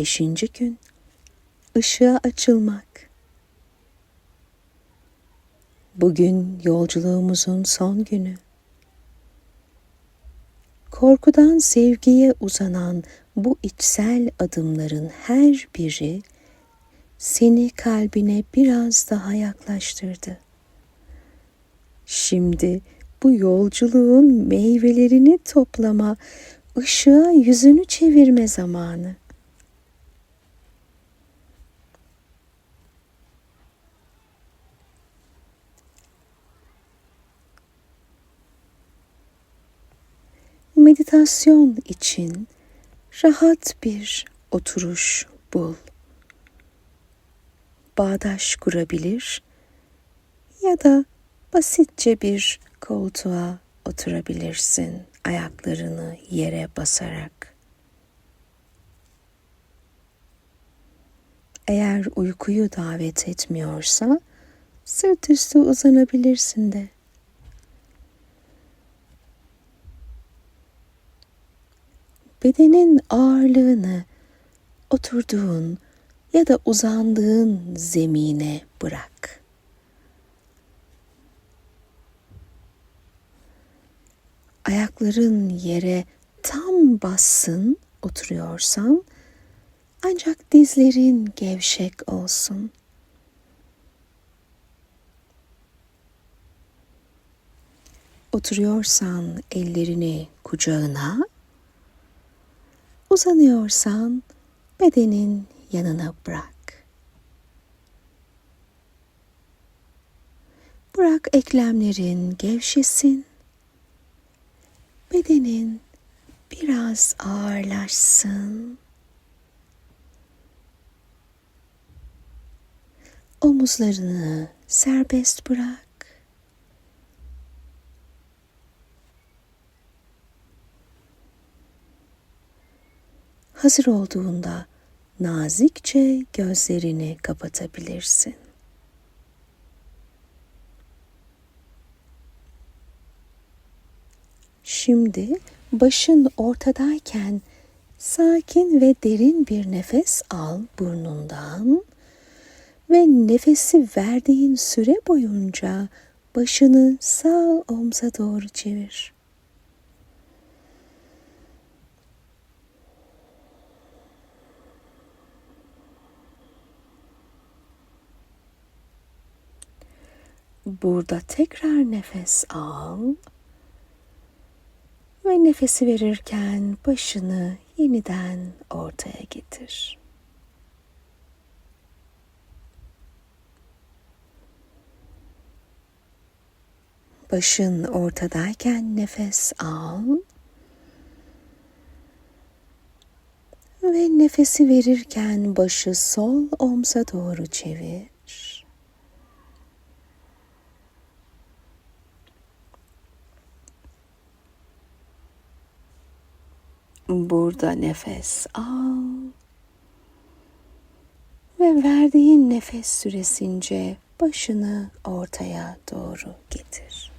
Beşinci gün ışığa açılmak. Bugün yolculuğumuzun son günü. Korkudan sevgiye uzanan bu içsel adımların her biri seni kalbine biraz daha yaklaştırdı. Şimdi bu yolculuğun meyvelerini toplama, ışığa yüzünü çevirme zamanı. Meditasyon için rahat bir oturuş bul. Bağdaş kurabilir ya da basitçe bir koltuğa oturabilirsin ayaklarını yere basarak. Eğer uykuyu davet etmiyorsa sırt üstü uzanabilirsin de. Bedenin ağırlığını oturduğun ya da uzandığın zemine bırak. Ayakların yere tam bassın oturuyorsan ancak dizlerin gevşek olsun. Oturuyorsan ellerini kucağına, uzanıyorsan bedenin yanına bırak. Bırak eklemlerin gevşesin. Bedenin biraz ağırlaşsın. Omuzlarını serbest bırak. Hazır olduğunda nazikçe gözlerini kapatabilirsin. Şimdi başın ortadayken sakin ve derin bir nefes al burnundan ve nefesi verdiğin süre boyunca başını sağ omza doğru çevir. Burada tekrar nefes al ve nefesi verirken başını yeniden ortaya getir. Başın ortadayken nefes al ve nefesi verirken başı sol omza doğru çevir. Burada nefes al ve verdiğin nefes süresince başını ortaya doğru getir.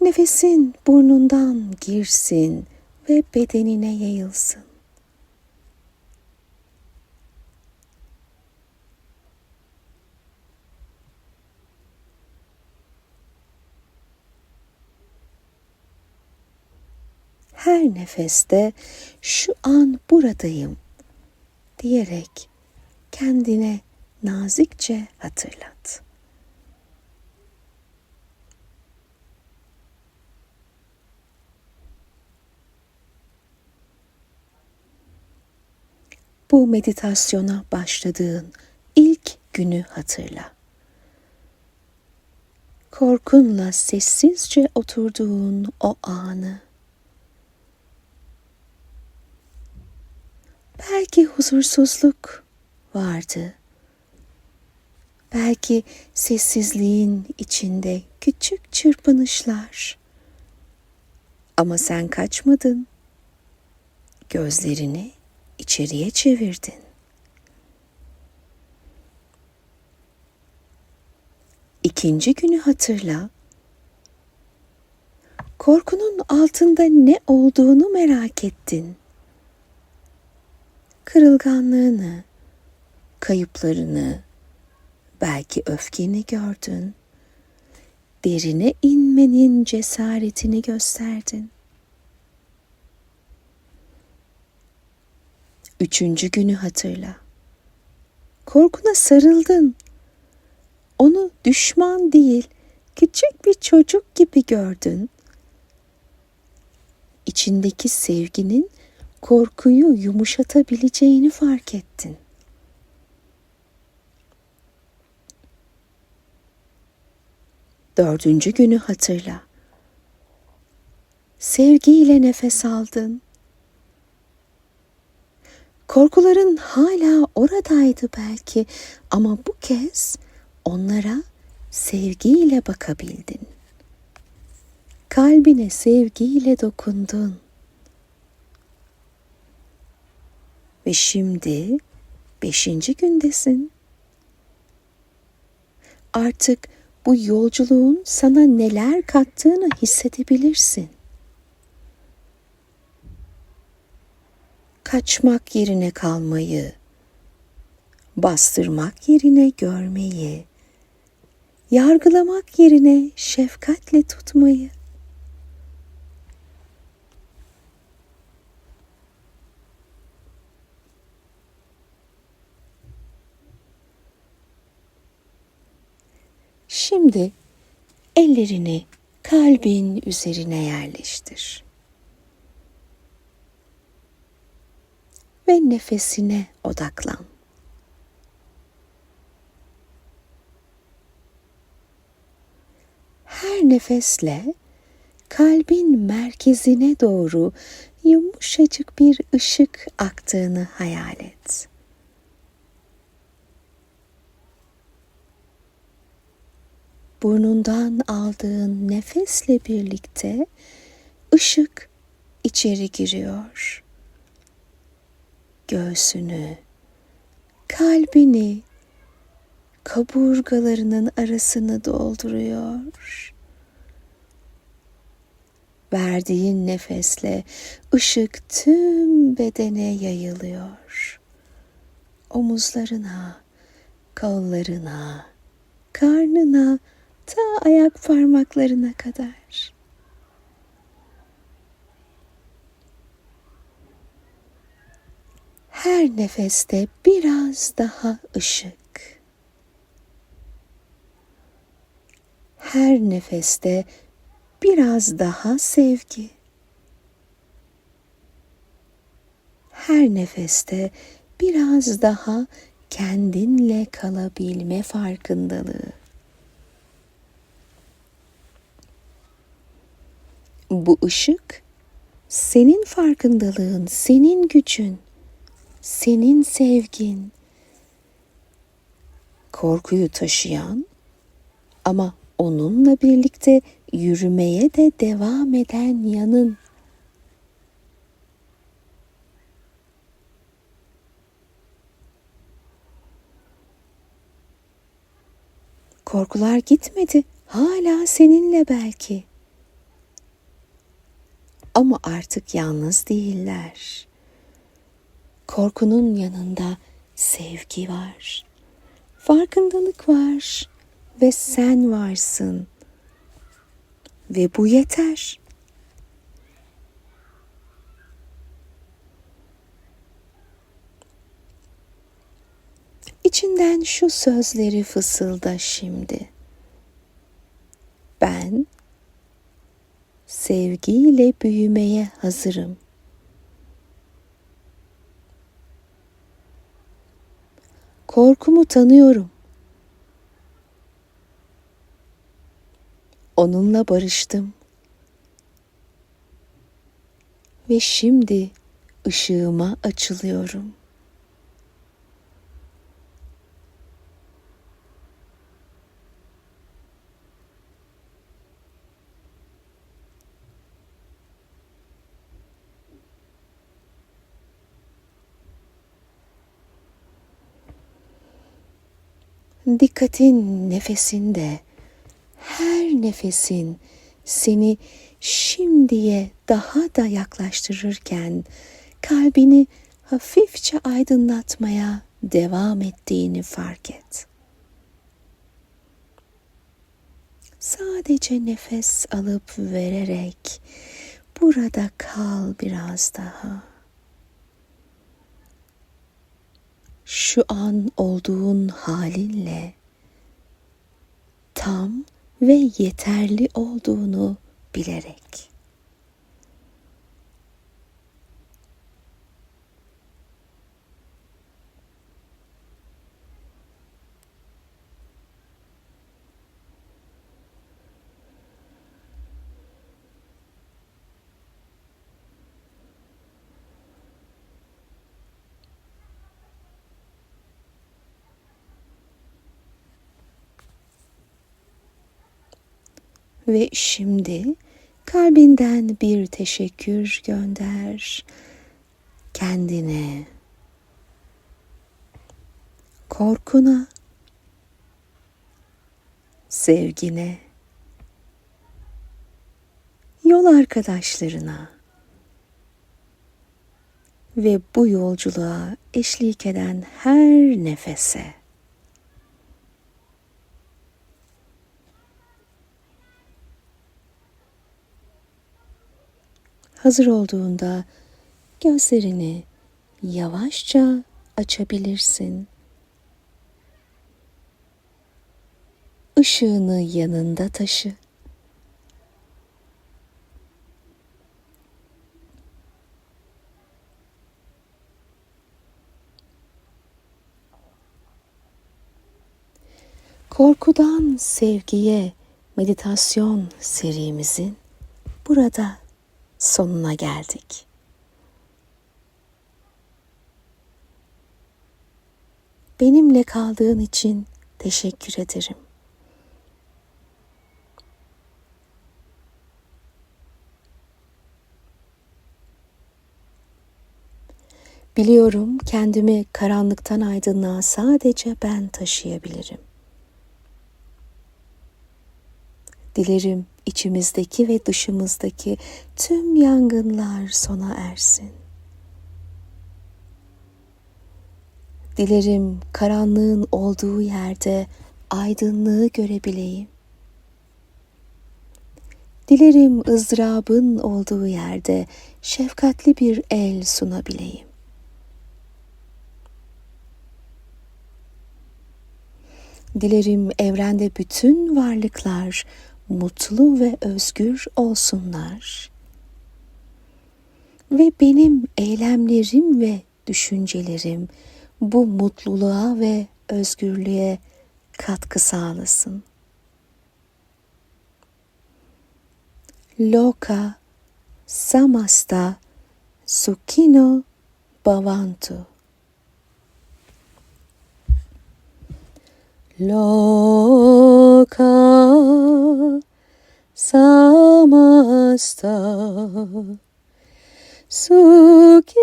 Nefesin burnundan girsin ve bedenine yayılsın. Her nefeste şu an buradayım diyerek kendine nazikçe hatırlat. Bu meditasyona başladığın ilk günü hatırla. Korkunla sessizce oturduğun o anı Belki huzursuzluk vardı. Belki sessizliğin içinde küçük çırpınışlar. Ama sen kaçmadın. Gözlerini içeriye çevirdin. İkinci günü hatırla. Korkunun altında ne olduğunu merak ettin. Kırılganlığını, kayıplarını, belki öfkeni gördün. Derine inmenin cesaretini gösterdin. Üçüncü günü hatırla. Korkuna sarıldın. Onu düşman değil, küçük bir çocuk gibi gördün. İçindeki sevginin korkuyu yumuşatabileceğini fark ettin. Dördüncü günü hatırla. Sevgiyle nefes aldın. Korkuların hala oradaydı belki ama bu kez onlara sevgiyle bakabildin. Kalbine sevgiyle dokundun. Ve şimdi beşinci gündesin. Artık bu yolculuğun sana neler kattığını hissedebilirsin. Kaçmak yerine kalmayı, bastırmak yerine görmeyi, yargılamak yerine şefkatle tutmayı, Şimdi ellerini kalbin üzerine yerleştir. Ve nefesine odaklan. Her nefesle kalbin merkezine doğru yumuşacık bir ışık aktığını hayal et. Burnundan aldığın nefesle birlikte ışık içeri giriyor. Göğsünü, kalbini, kaburgalarının arasını dolduruyor. Verdiğin nefesle ışık tüm bedene yayılıyor. Omuzlarına, kollarına, karnına, ta ayak parmaklarına kadar. Her nefeste biraz daha ışık. Her nefeste biraz daha sevgi. Her nefeste biraz daha kendinle kalabilme farkındalığı. Bu ışık senin farkındalığın, senin gücün, senin sevgin. Korkuyu taşıyan ama onunla birlikte yürümeye de devam eden yanın. Korkular gitmedi. Hala seninle belki. Ama artık yalnız değiller. Korkunun yanında sevgi var. Farkındalık var ve sen varsın. Ve bu yeter. İçinden şu sözleri fısılda şimdi. Ben sevgiyle büyümeye hazırım. Korkumu tanıyorum. Onunla barıştım. Ve şimdi ışığıma açılıyorum.'' Dikkatin nefesinde, her nefesin seni şimdiye daha da yaklaştırırken kalbini hafifçe aydınlatmaya devam ettiğini fark et. Sadece nefes alıp vererek burada kal biraz daha. Şu an olduğun halinle tam ve yeterli olduğunu bilerek. Ve şimdi kalbinden bir teşekkür gönder kendine, korkuna, sevgine, yol arkadaşlarına ve bu yolculuğa eşlik eden her nefese. Hazır olduğunda gözlerini yavaşça açabilirsin. Işığını yanında taşı. Korkudan sevgiye meditasyon serimizin burada sonuna geldik. Benimle kaldığın için teşekkür ederim. Biliyorum kendimi karanlıktan aydınlığa sadece ben taşıyabilirim. Dilerim içimizdeki ve dışımızdaki tüm yangınlar sona ersin. Dilerim karanlığın olduğu yerde aydınlığı görebileyim. Dilerim ızdırabın olduğu yerde şefkatli bir el sunabileyim. Dilerim evrende bütün varlıklar mutlu ve özgür olsunlar. Ve benim eylemlerim ve düşüncelerim bu mutluluğa ve özgürlüğe katkı sağlasın. Loka samasta sukino bhavantu. Loka ました好き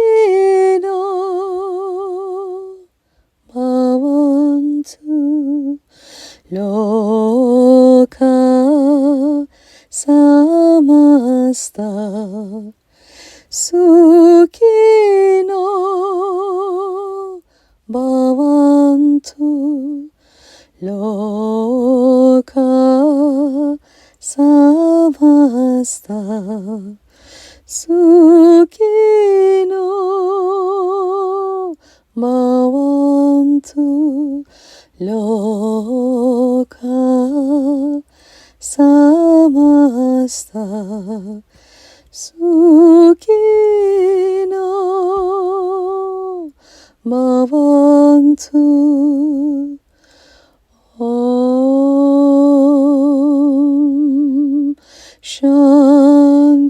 なマワンズ廊下さました好きなバワンました。好きのマワント廊下さました。好きのマワント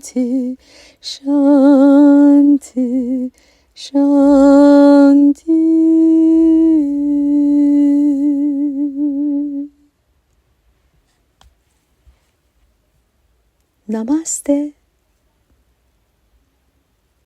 Shanti Shanti Shanti. Namaste